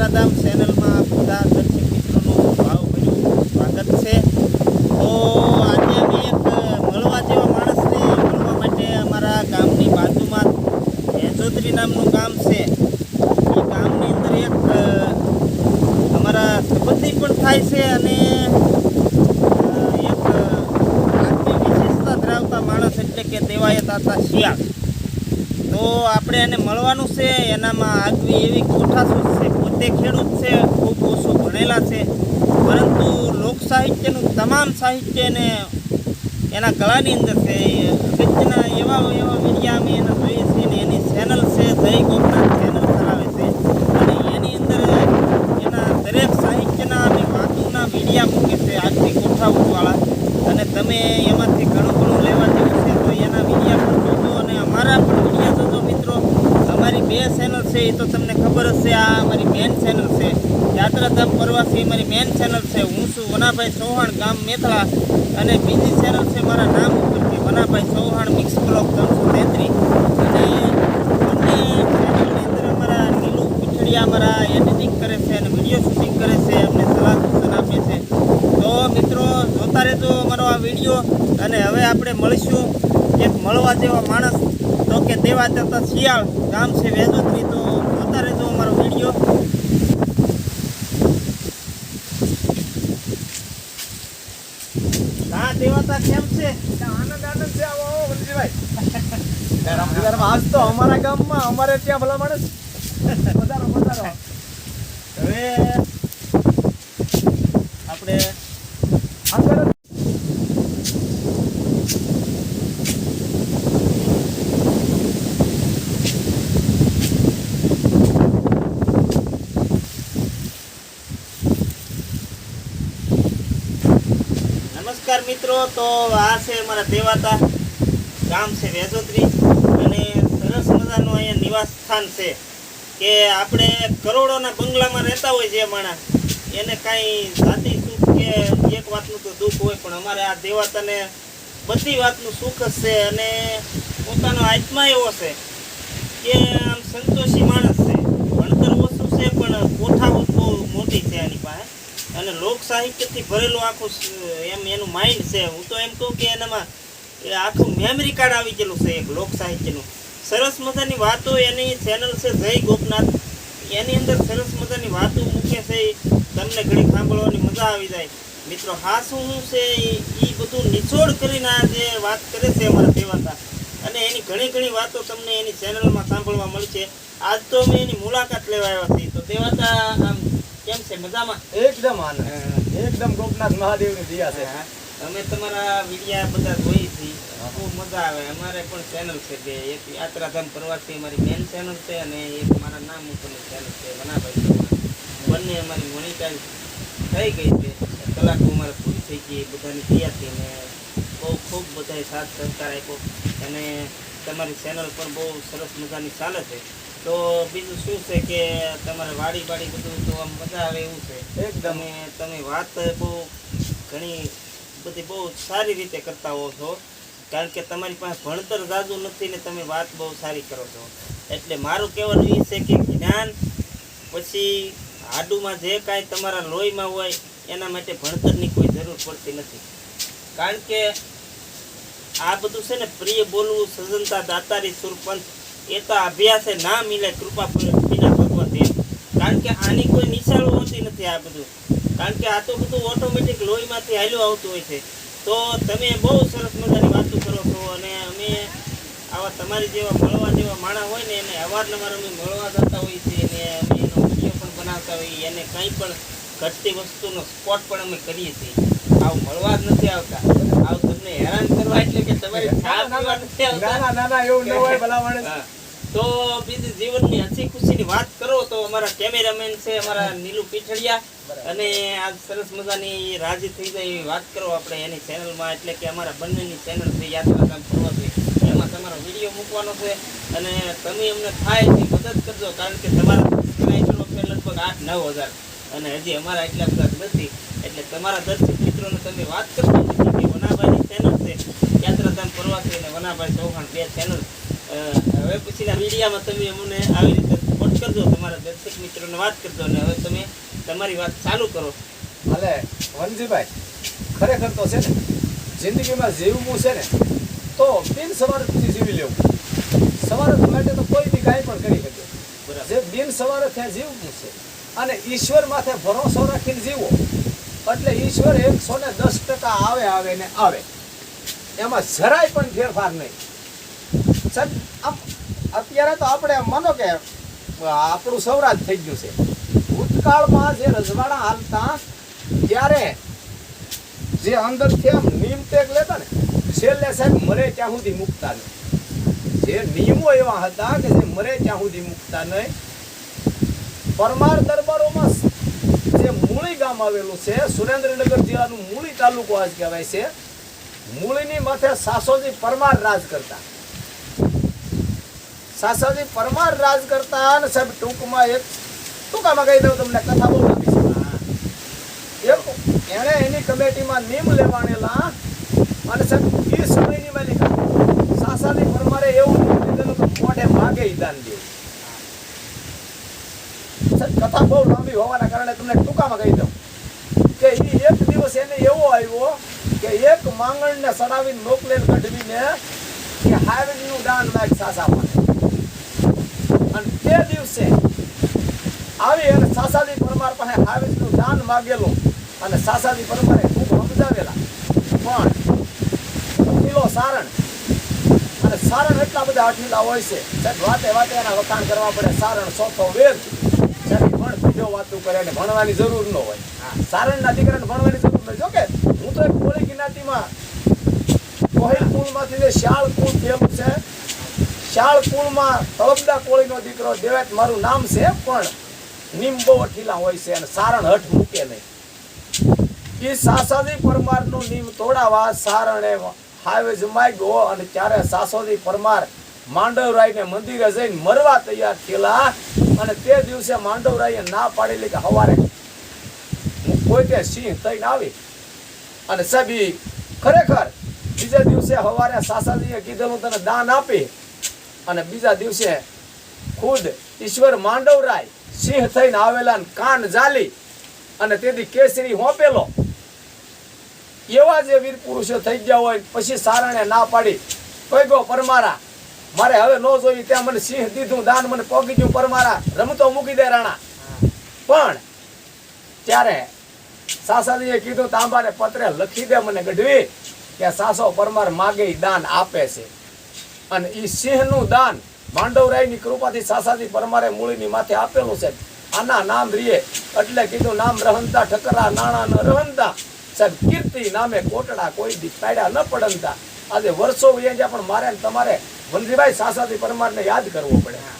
યાત્રાધામ ચેનલમાં બધા દર્શક મિત્રોનું ભાવભર્યું સ્વાગત છે. તો આજે અમે એક મળવા જેવા માણસને મળવા માટે અમારા ગામની બાજુમાં હેજોદરી નામનું ગામ છે. એ ગામની અંદર એક અમારા સંબંધી પણ થાય છે અને એક વિશેષતા ધરાવતા માણસ એટલે કે દેવાયત હતા શિયાળ. આપણે એને મળવાનું છે, એનામાં આગવી એવી કોઠાસૂઝ છે, પોતે ખેડૂત છે, ખૂબ ઓછું ભણેલા છે. પરંતુ લોક સાહિત્યનું તમામ સાહિત્ય એને એના ગળાની અંદર છે. અગત્યના એવા એવા વિડીયા અમે એના જોઈએ છીએ ને એની ચેનલ છે, જય ગોપનાથ ચેનલ ચલાવે છે અને એની અંદર એના દરેક સાહિત્યના અને વાતોના વિડીયા મૂકે છે આગવી કોઠાસૂઝવાળા અને તમે એમાંથી ઘણું ઘણું લેવા જેવું છે તો એના વિડીયા પણ જોજો અને અમારા પણ વિડીયા જોજો મિત્રો અમારી બે ચેનલ છે, એ તો તમને ખબર જ છે, આ અમારી મેન ચેનલ છે. યાત્રાધામ પ્રવાસી મારી મેન ચેનલ છે. હું છું વનાભાઈ ચૌહાણ ગામ મેથળા અને બીજી ચેનલ છે મારા નામ ઉપરથી વનાભાઈ ચૌહાણ મિક્સ બ્લોક ત્રણસો તેત્રીસ. અને બંને ચેનલની અંદર અમારા નીલુ પૂછડિયા અમારા એડિટિંગ કરે છે અને વીડિયો શૂટિંગ કરે છે, અમને સલાહ સૂચન આપે છે. તો મિત્રો, જોતા રહેજો અમારો આ વીડિયો અને હવે આપણે મળીશું. એક મળવા જેવા માણસ તો કે દેવા તથા શિયાળ ગામ છે વેદોત્રી તો જોતા રહેજો અમારો વીડિયો. હા દેવાતા કેમ છે? આનંદ આનંદ છે આવો આવો વલજીભાઈ. રામજીભાઈમાં આજ તો અમારા ગામમાં અમારે ત્યાં ભલા માણસ. પધારો પધારો હવે આપણે અંદર નમસ્કાર મિત્રો, તો આ છે અમારા દેવાતા ગામ છે વેજોત્રી અને સરસ મજાનું અહીંયા નિવાસ સ્થાન છે કે આપણે કરોડોના બંગલામાં રહેતા હોય જે માણસ, એને કાંઈ જાતિ સુખ કે એક વાતનું તો દુઃખ હોય, પણ અમારે આ દેવાતાને બધી વાતનું સુખ જ છે અને પોતાનો આત્મા એવો છે કે આમ સંતોષી માણસ છે. ભણતર ઓછું છે, પણ કોઠા બહુ મોટી છે એની પાસે અને લોક સાહિત્યથી ભરેલું આખું એમ એનું માઇન્ડ છે. હું તો એમ કહું કે એનામાં આખું મેમરી કાર્ડ આવી ગયેલું છે એક લોક સાહિત્યનું. સરસ મજાની વાતો એની ચેનલ છે જય ગોપનાથ. એની અંદર સરસ મજાની વાતો મૂકે છે તમને ઘણી સાંભળવાની મજા આવી જાય. મિત્રો, હા શું શું છે એ બધું નિચોડ કરીને આ જે વાત કરે છે અમારા દેવાતા અને એની ઘણી ઘણી વાતો તમને એની ચેનલમાં સાંભળવા મળશે આજ તો અમે એની મુલાકાત લેવા આવ્યા છીએ. તો દેવાતા આમ કેમ છે? મજામાં? એકદમ આનંદ. એકદમ ગોપનાથ મહાદેવની દયા છે. અમે તમારા વિડિયા બધા જોઈ હતી. ખૂબ મજા આવે. અમારે પણ ચેનલ છે બે એક યાત્રાધામ પ્રવાસી અમારી મેન ચેનલ છે અને એક મારા નામ ઉપરની ચેનલ છે વનાભાઈ બંને અમારી મોનિટાઈઝ થઈ ગઈ છે. કલાકો અમારે પૂરી થઈ ગઈ. બધાની તૈયારી ને બહુ ખૂબ બધાએ સાથ સહકાર આપ્યો. અને તમારી ચેનલ પણ બહુ સરસ મજાની ચાલે છે. તો બીજું શું છે કે તમારે વાડી વાડી બધું તો આમ મજા આવે એવું છે. એકદમ. તમે વાત બહુ ઘણી બધી બહુ સારી રીતે કરતા હો છો. કારણ કે તમારી પાસે ભણતર જાજુ નથી ને તમે વાત બહુ સારી કરો છો. એટલે મારું કહેવાનું એ છે કે જ્ઞાન પછી હાડુમાં જે કાંઈ તમારા લોહીમાં હોય એના માટે ભણતરની કોઈ જરૂર પડતી નથી. કારણ કે આ બધું છે ને પ્રિય બોલવું સજનતા દાતારી, સુરપંચ, એ તો અભ્યાસે ના મિલે, કૃપા પિતા ભગવત. એમ કારણ કે આની કોઈ નિશાળો હોતી નથી આ બધું. કારણ કે આ તો બધું ઓટોમેટિક લોહીમાંથી હાલ્યું આવતું હોય છે. તો તમે બહુ સરસ મજાની વાતો કરો છો અને અમે આવા તમારી જેવા મળવા જેવા માણસ હોય ને એને અવારનવાર અમે મળવા જતા હોઈએ છીએ અને અમે એનો વીડિયો પણ બનાવતા હોઈએ, એને કંઈ પણ ઘટતી વસ્તુનો સ્પોટ પણ અમે કરીએ છીએ. આવું મળવા જ નથી આવતા. આવું કરવા એટલે કે તમારી ના ના ના ના એવું ન હોય ભલા તો બીજી જીવનની હસી ખુશીની વાત કરો તો અમારા કેમેરામેન છે અમારા નીલુ પીઠડિયા અને આ સરસ મજાની રાજી થઈ જાય એવી વાત કરો આપણે એની ચેનલમાં એટલે કે અમારા બંનેની ચેનલ છે યાત્રા કામ કરવાથી એમાં તમારો વીડિયો મૂકવાનો છે અને તમે અમને થાય એટલી મદદ કરજો કારણ કે તમારા સબસ્ક્રાઈબરો છે લગભગ આઠ નવ હજાર. અને હજી અમારા એટલા બધા નથી એટલે તમારા દર્શક મિત્રોને તમે વાત કરજો કે વનાભાઈની ચેનલ છે યાત્રાધામ વનાભાઈ ચૌહાણ બે ચેનલ હવે પછીના મીડિયામાં તમે અમને આવી રીતે સપોર્ટ કરજો તમારા દર્શક મિત્રોને વાત કરજો અને હવે તમે તમારી વાત ચાલુ કરો. ભલે વનજીભાઈ ખરેખર તો છે ને જિંદગીમાં જીવવું છે ને તો બિન સવારથી જીવી લેવું. સવારે માટે તો કોઈ બી કાંઈ પણ કરી શકે. બરાબર. જે બિન સવારે ત્યાં જીવવું છે અને ઈશ્વર માથે ભરોસો રાખીને જીવો એટલે ઈશ્વર એકસો ને દસ ટકા આવે આવે ને આવે. એમાં જરાય પણ ફેરફાર નહીં. સર આમ અત્યારે તો આપણે એમ માનો કે આપણું સૌરાજ થઈ ગયું છે. ભૂતકાળમાં જે રજવાડા હાલતા, ત્યારે જે અંદરથી આમ નિયમ ટેક લેતા ને, છેલ્લે સાહેબ મરે ત્યાં સુધી મૂકતા નહીં. જે નિયમો એવા હતા કે જે મરે ત્યાં સુધી મૂકતા નહીં. પરમાર દરબારોમાં જે મૂળી ગામ આવેલું છે, સુરેન્દ્રનગર જિલ્લાનું મૂળી તાલુકો આજ કહેવાય છે. મૂળીની માથે સાસોજી પરમાર રાજ કરતા. સાસાજી પરમાર રાજ કરતા અને સાહેબ ટૂંકમાં એક ટૂંકામાં કહી દઉં તમને કથા બહુ એક એણે એની કમિટીમાં નિમ લેવાણેલા અને સાહેબ એ સમયની માલિકા સાસાજી પરમારે એવું લીધેલું કે મોઢે માગે ઈદાન દાન દેવું કથા બહુ લાંબી હોવાના કારણે તમને ટૂંકામાં કહી દઉં કે એ એક દિવસ એને એવો આવ્યો કે એક માંગણને સડાવીને મોકલેલ કઢવીને કે હાવીનું દાન માગ સાસા પાસે અને તે દિવસે આવી અને સાસાજી પરમાર પાસે હાવીજનું દાન માગેલું અને સાસાજી પરમારે ખૂબ સમજાવેલા. પણ કિલો સારણ અને સારણ એટલા બધા અઠીલા હોય છે, સાહેબ, વાતે વાતે એના વખાણ કરવા પડે. સારણ સોથો વેદ સાહેબ ભણ બીજો વાતું કરે ને ભણવાની જરૂર ન હોય. સારણના દીકરાને ભણવાની જરૂર નથી જો કે હું તો એક જ્ઞાતિમાં કોહિલ કુળમાંથી જે શાળ કુળ થયેલું છે, શાળ કુળમાં તળપદા કોળીનો દીકરો દેવાત, મારું નામ છે, પણ નિંબો અઠીલા હોય છે અને સારણ હઠ મૂકે નહીં. એ સાસાજી પરમારનું નિમ તોડાવા સારણે હાવે ગયો અને ત્યારે સાસોજી પરમાર માંડવરાયને મંદિરે જઈને મરવા તૈયાર થયેલા અને તે દિવસે માંડવરાયે ના પાડેલી કે હવારે હું કે સિંહ થઈને આવી અને સભી ખરેખર બીજા દિવસે સવારે સાસાજીએ કીધેલું તને દાન આપી અને બીજા દિવસે ખુદ ઈશ્વર માંડવરાય સિંહ થઈને આવેલા કાન જાલી અને તેથી કેસરી હોંપેલો. એવા જે વીર પુરુષો થઈ ગયા હોય પછી સારણે ના પાડી. કોઈ ગો પરમારા મારે હવે ન જોઈ ત્યાં મને સિંહ દીધું દાન મને પોગી ગયું પરમારા રમતો મૂકી દે રાણા. પણ ત્યારે સાસાજીએ કીધું, તાંબાને પત્રે લખી દે મને ગઢવી, કે સાસો પરમાર માગે દાન આપે છે. અને એ સિંહનું દાન માંડવરાયની કૃપાથી સાસાજી પરમારે મૂળીની માથે આપેલું છે. આના નામ રીએ, એટલે કીધું, નામ રહંતા, ઠકરા, નાણા ન રહંતા. સાહેબ, કીર્તિ નામે કોટડા કોઈ દી પાડ્યા ન પડંતા. આજે વર્ષો વહી ગયા પણ મારે તમારે વનજીભાઈ સાસાજી પરમારને યાદ કરવો પડે.